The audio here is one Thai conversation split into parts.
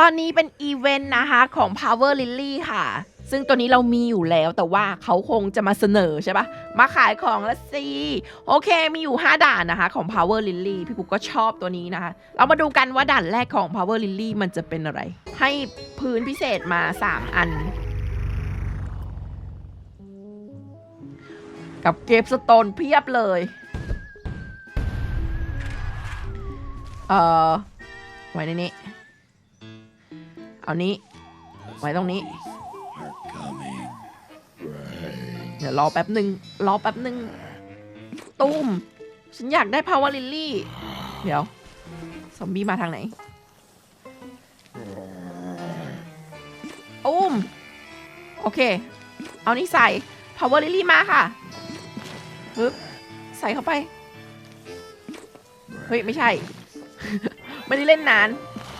ตอนนี้เป็นอีเวนต์นะคะของ Power Lily ค่ะ ซึ่งตัวนี้เรามีอยู่แล้วแต่ว่าเขาคงจะมาเสนอใช่ปะมาขายของละสิโอเคมีอยู่ 5 ด่านนะคะของ Power Lily พี่ปุ๊กก็ชอบตัวนี้นะคะ เรามาดูกันว่าด่านแรกของ Power Lily มันจะเป็นอะไร ให้พื้นพิเศษมา 3 อัน กับเก็บสโตนเพียบเลยเอ่อไว้ในนี้ เอานี้ไว้ตรงนี้ เดี๋ยวรอแป๊บหนึ่งรอแป๊บหนึ่งตุ้ม ฉันอยากได้พาวลิลลี่ เดี๋ยวซอมบี้มาทางไหนตุ้ม โอเค เอานี่ใส่พาวลิลลี่มาค่ะปึ๊บใส่เข้าไป เฮ้ย ไม่ใช่ ไม่ได้เล่นนาน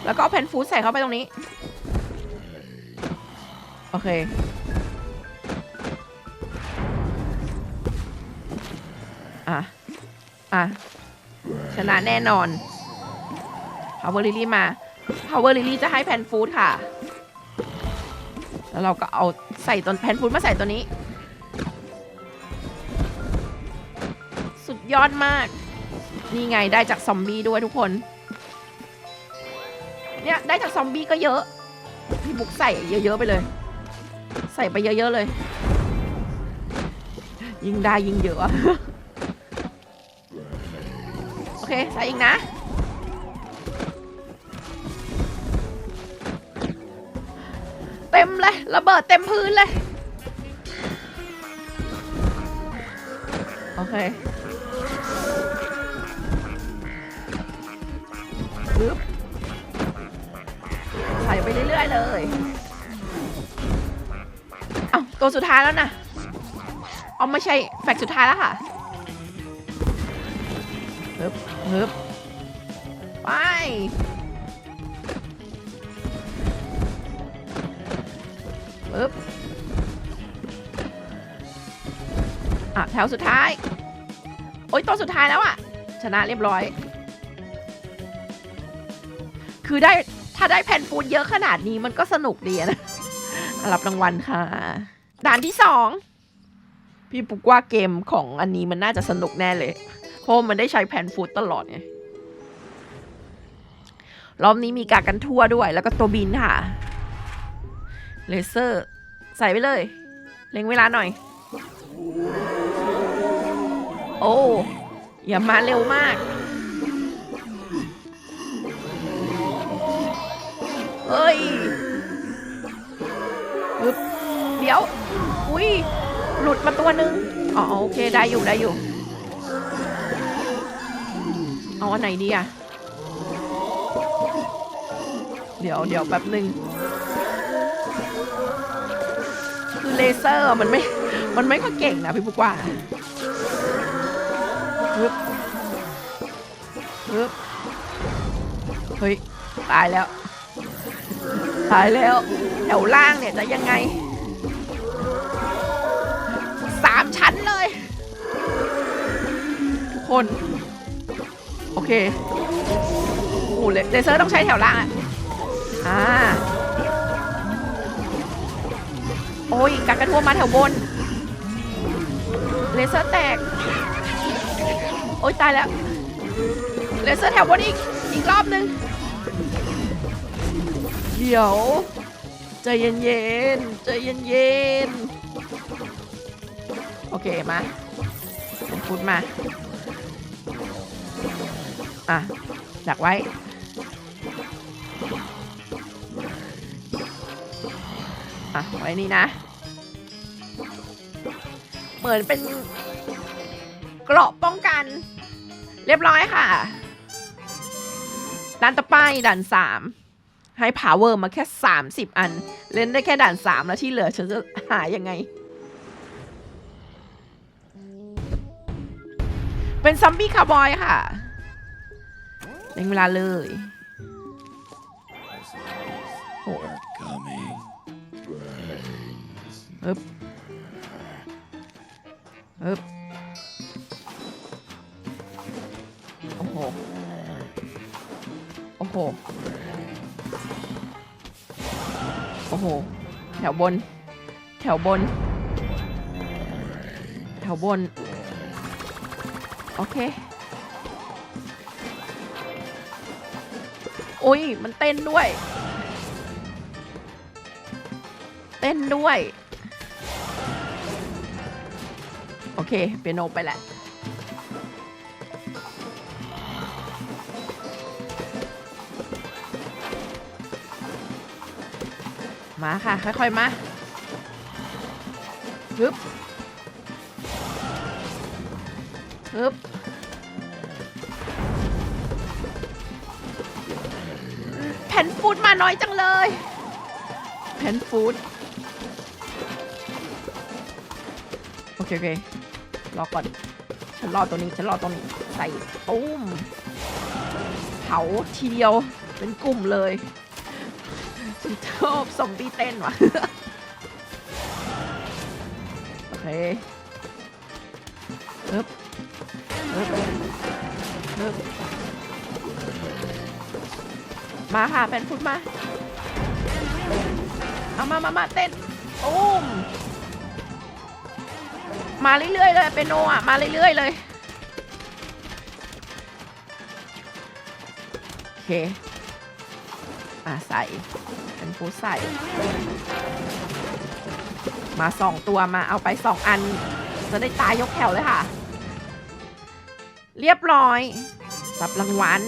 แล้วก็เอาแผ่นฟูดใส่เข้าไปตรงนี้ อเค อะ อะ ชนะแน่นอน Power Lily มา Power Lily จะให้แพนฟูดค่ะ แล้วเราก็เอาใส่ตัวแพนฟูดมาใส่ตัวนี้ สุดยอดมาก นี่ไงได้จากซอมบี้ด้วยทุกคน เนี่ย ได้จากซอมบี้ก็เยอะ พี่บุ๊กใส่เยอะ ๆ ไปเลย ใส่ไปเยอะ ๆ เลย ยิงได้ยิงเยอะโอเค ใส่อีกนะ เต็มเลย ระเบิดเต็มพื้นเลย โอเคปึ๊บใส่ไปเรื่อย ๆ เลย ตัวสุดท้ายแล้วนะเอาไม่ใช่แฟกสุดท้ายแล้วค่ะฮึบฮึบไปปึ๊บอะแถวสุดท้าย โอ๊ยตัวสุดท้ายแล้วอะชนะเรียบร้อย คือได้ถ้าได้แผ่นฟูดเยอะขนาดนี้มันก็สนุกดีนะรับรางวัลค่ะ ด่านที่สองพี่ปุกว่าเกมของอันนี้มันน่าจะสนุกแน่เลยเพราะมันได้ใช้แผ่นฟูดตลอดไงรอบนี้มีกากันทั่วด้วย แล้วก็ตัวบินค่ะเลเซอร์ ใส่ไปเลย เล็งเวลาหน่อย โอ้อย่ามาเร็วมากเฮ้ย ย หลุดมาตัวหนึ่งอ๋อโอเคได้อยู่ได้อยู่ เอาอันไหนดีอะเดี๋ยวเดี๋ยวแป๊บหนึ่งคือเลเซอร์มันไม่ มันไม่ค่อยเก่งนะพี่ปุกว่าฮึบฮึบเฮ้ย ตายแล้ว ตายแล้ว แถวล่างเนี่ยจะยังไง คน โอเคโอ้โหเลเซอร์ต้องใช้แถวล่างอะอ่าโอ้ยกักกระทั่วมาแถวบน เลเซอร์แตก โอ้ยตายแล้ว เลเซอร์แถวบนอีก อีกรอบนึง เดี๋ยวใจเย็นๆใจเย็นๆโอเค มาเป็นฟุตมา อะดักไว้ อะ ไว้นี่นะ เหมือนเป็นเกราะป้องกัน เรียบร้อยค่ะด่านต่อไปด่านสามให้ power มาแค่ 30 อัน เล่นได้แค่ด่านสามแล้วที่เหลือฉันจะหายังไง เป็นซัมบี้คาร์บอยค่ะ เล่นเวลาเลยโอ้ Are coming. ฮึบฮึบโอ้โห โอ้โห โอ้โห แถวบน แถวบน แถวบน โอเค อุ้ยมันเต้นด้วย เต้นด้วย โอเคเปียโนไปแหละมาค่ะ ค่อยๆ มาฮึบฮึบ นฟูดมาน้อยจังเลยแผ่นฟูดโอเคโอเครอก่อน ฉันรอตัวนี้ ฉันรอตัวนี้ ใส่ตุ้มเผาทีเดียว เป็นกลุ่มเลย ฉันชอบซอมบี้เต้นว่ะ โอเค มาค่ะเป็นฟุตมา เอามามามาเต้นตุ้มมาเรื่อยๆเลยเป็นโนอะ มาเรื่อยๆเลยโอเคอะใส่เป็นฟูดใส่ มาสองตัวมาเอาไปสองอัน จะได้ตายยกแถวเลยค่ะ เรียบร้อยรับรางวัล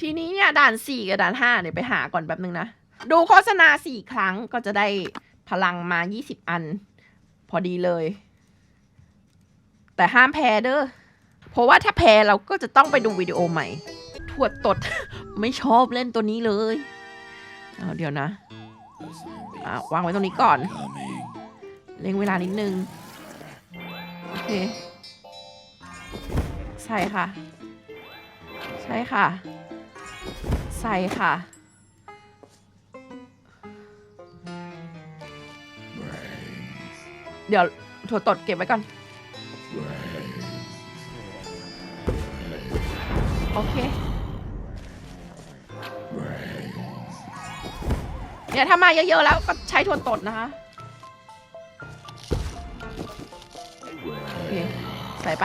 ทีนี้เนี่ยด่านสี่กับด่านห้าเนี่ยไปหาก่อนแป๊บนึงนะ ดูโฆษณาสี่ครั้งก็จะได้พลังมา20อัน พอดีเลย แต่ห้ามแพ้เด้อเพราะว่าถ้าแพ้เราก็จะต้องไปดูวิดีโอใหม่ทวดตด ไม่ชอบเล่นตัวนี้เลยเเดี๋ยวนะะวางไว้ตรงนี้ก่อน เล็งเวลานิดนึง โอเคใส่ค่ะ ใช่ค่ะ ใส่ค่ะ เดี๋ยวถั่วตดเก็บไว้ก่อน โอเค เนี่ยถ้ามาเยอะๆแล้วก็ใช้ถั่วตดนะคะ โอเค ใส่ไป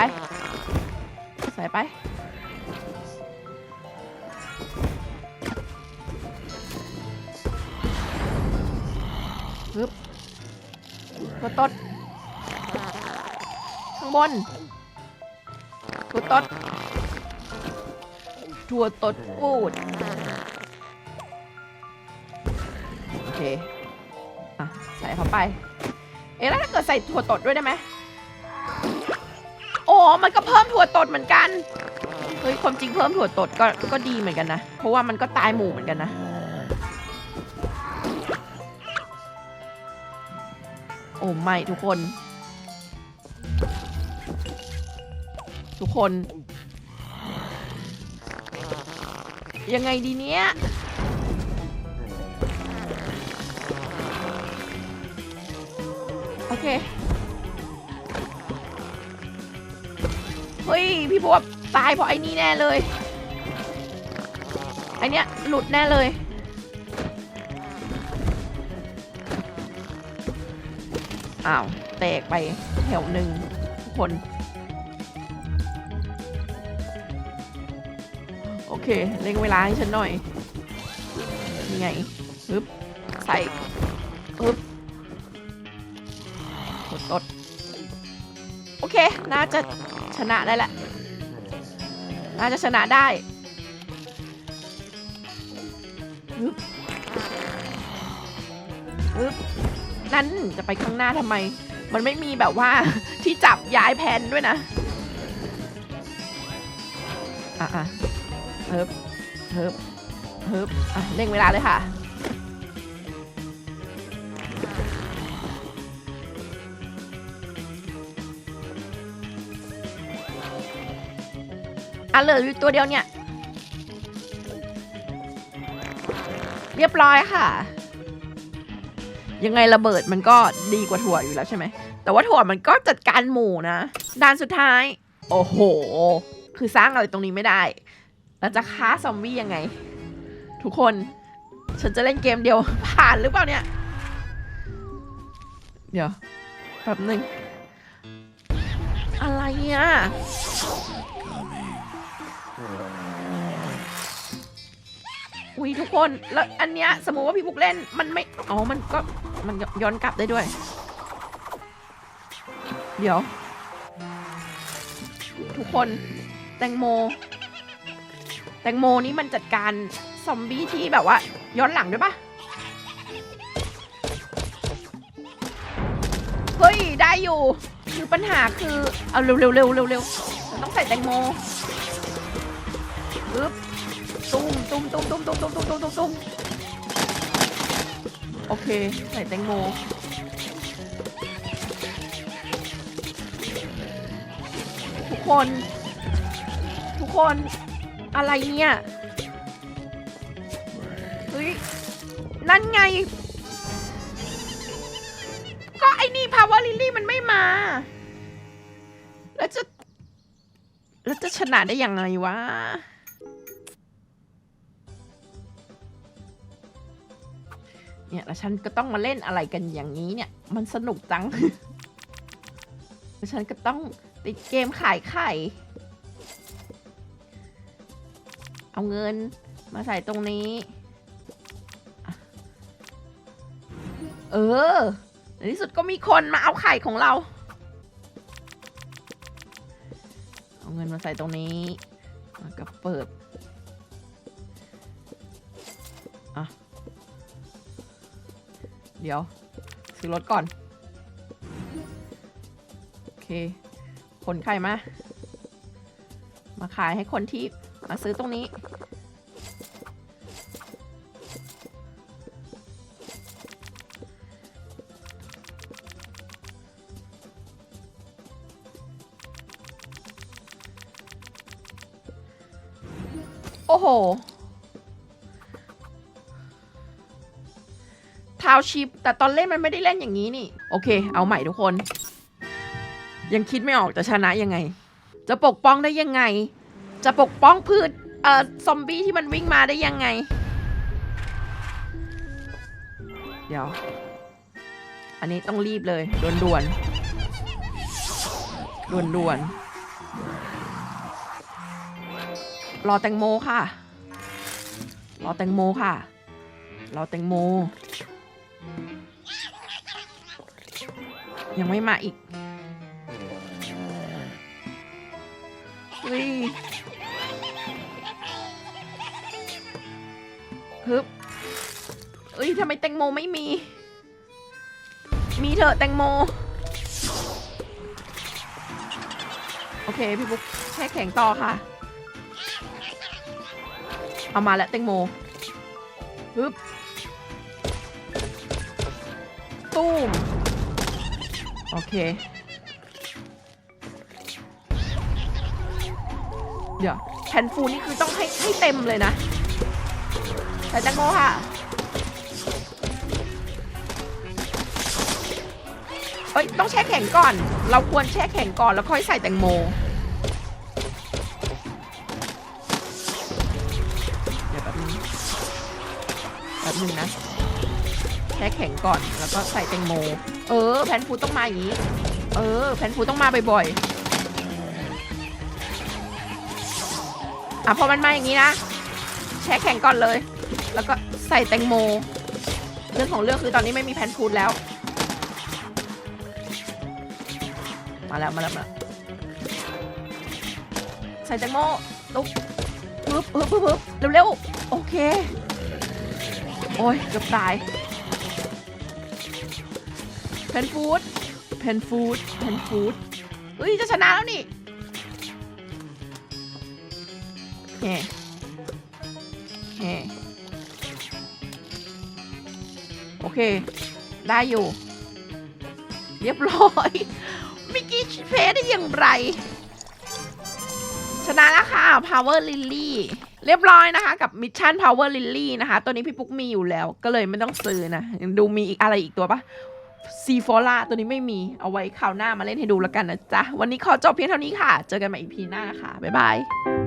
ใส่ไป ตัวตด ข้างบนตัวตดตัวตดพูด โอเค อะ ใส่เข้าไป เอ๊ะแล้วถ้าเกิดใส่ถั่วตดด้วยได้ไหมโอ้ มันก็เพิ่มถั่วตดเหมือนกัน เฮ้ย ความจริงเพิ่มถั่วตดก็ก็ดีเหมือนกันนะ เพราะว่ามันก็ตายหมู่เหมือนกันนะ โอ้ไม่ทุกคน ทุกคน ยังไงดีเนี้ยโอเค เฮ้ย พี่บัวตายเพราะไอ้นี่แน่เลย ไอเนี้ยหลุดแน่เลย อ้าว แตกไปแถวหนึ่งทุกคน โอเคเร่งเวลาให้ฉันหน่อยนี่ไงฮึบใส่ฮึบกดตดโอเค น่าจะชนะได้แหละ น่าจะชนะได้ฮึบฮึบ นั่นจะไปข้างหน้าทำไม มันไม่มีแบบว่าที่จับย้ายแผนด้วยนะ อะอะเฮิบเฮิบเฮิบอะเร่งเวลาเลยค่ะอะเหลืออยู่ตัวเดียวเนี่ย เรียบร้อยค่ะ ยังไงระเบิดมันก็ดีกว่าถั่วอยู่แล้วใช่ไหม แต่ว่าถั่วมันก็จัดการหมู่นะด่านสุดท้าย โอ้โห คือสร้างอะไรตรงนี้ไม่ได้แล้วจะฆ่าซอมบี้ยังไง ทุกคน ฉันจะเล่นเกมเดียวผ่านหรือเปล่าเนี่ย เดี๋ยวแป๊บหนึ่งอะไรอะอุ้ยทุกคน แล้วอันเนี้ยสมมติว่าพี่บุกเล่นมันไม่ อ๋อ มันก็ มันย้อนกลับได้ด้วย เดี๋ยว ทุกคนแตงโม แตงโมนี่มันจัดการซอมบี้ที่แบบว่า ย้อนหลังด้วยปะเฮ้ย ได้อยู่ คือปัญหาคือ เอาเร็วเร็วเร็วเร็วเร็วมันต้องใส่แตงโมปึ๊บตุ้มตุ้มตุ้มตุ้มตุ้มตุ้มตุ้มตุ้มตุ้มตุ้ม โอเคใส่แตงโมทุกคน ทุกคนอะไรเนี่ยเฮ้ยนั่นไง ก็ไอ้นี่ power lily มันไม่มา แล้วจะ แล้วจะชนะได้ยังไงวะ เนี่ยแล้วฉันก็ต้องมาเล่นอะไรกันอย่างนี้เนี่ย มันสนุกจัง แล้วฉันก็ต้องติดเกมขายไข่ เอาเงินมาใส่ตรงนี้ เออ ในที่สุดก็มีคนมาเอาไข่ของเรา เอาเงินมาใส่ตรงนี้แล้วก็เปิด เดี๋ยว ซื้อรถก่อน โอเคขนไข่มา มาขายให้คนที่มาซื้อตรงนี้ โอ้โหาวชิป แต่ตอนเล่นมันไม่ได้เล่นอย่างนี้นี่ โอเค เอาใหม่ทุกคน ยังคิดไม่ออกจะชนะยังไง จะปกป้องได้ยังไง จะปกป้องพืชเอ่อซอมบี้ที่มันวิ่งมาได้ยังไง เดี๋ยว อันนี้ต้องรีบเลยด่วนด่วนด่วนด่วนรอแตงโมค่ะ รอแตงโมค่ะ รอแตงโม ยังไม่มาอีกเฮ้ยฮึบเอ้ยทำไมแตงโมไม่มี มีเถอะแตงโม โอเค พี่บุ๊กแช่แข็งต่อค่ะ เอามาแล้วแตงโมฮึบ ตู้ม โอเค เดี๋ยวแผ่นฟูนี่คือต้องให้ให้เต็มเลยนะใส่แตงโมค่ะเอ้ยต้องแช่แข็งก่อน เราควรแช่แข็งก่อนแล้วค่อยใส่แตงโม เดี๋ยวแป๊บนึงแป๊บนึงนะ แช่แข็งก่อนแล้วก็ใส่แตงโม เออ แผนฟูต้องมาอย่างนี้ เออ แผนฟูต้องมาบ่อยๆ อะพอมันมาอย่างนี้นะ แช่แข็งก่อนเลย แล้วก็ใส่แตงโม เรื่องของเรื่องคือตอนนี้ไม่มีแผ่นฟูดแล้ว มาแล้วมาแล้วมาใส่แตงโมลุกปึ๊บปึ๊บปึ๊บปึ๊บเร็วๆ โอเค โอ้ยเกือบตาย เพนฟูดเพนฟูดเพนฟูดเฮ้ยจะชนะแล้วนี่เฮ้เฮ้โอเค ได้อยู่ เรียบร้อยเมื่อกี้เพได้อย่างไร ชนะแล้วค่ะ Power Lily เรียบร้อยนะคะกับมิชชั่น Power Lily นะคะ ตัวนี้พี่ปุ๊กมีอยู่แล้ว ก็เลยไม่ต้องซื้อนะ ดูมีอีกอะไรอีกตัวปะ ซีฟอล่าตัวนี้ไม่มีเอาไว้คราวหน้ามาเล่นให้ดูแล้วกันนะจ๊ะ วันนี้ขอจบเพียงเท่านี้ค่ะ เจอกันใหม่อีพีหน้าค่ะ บ๊ายบาย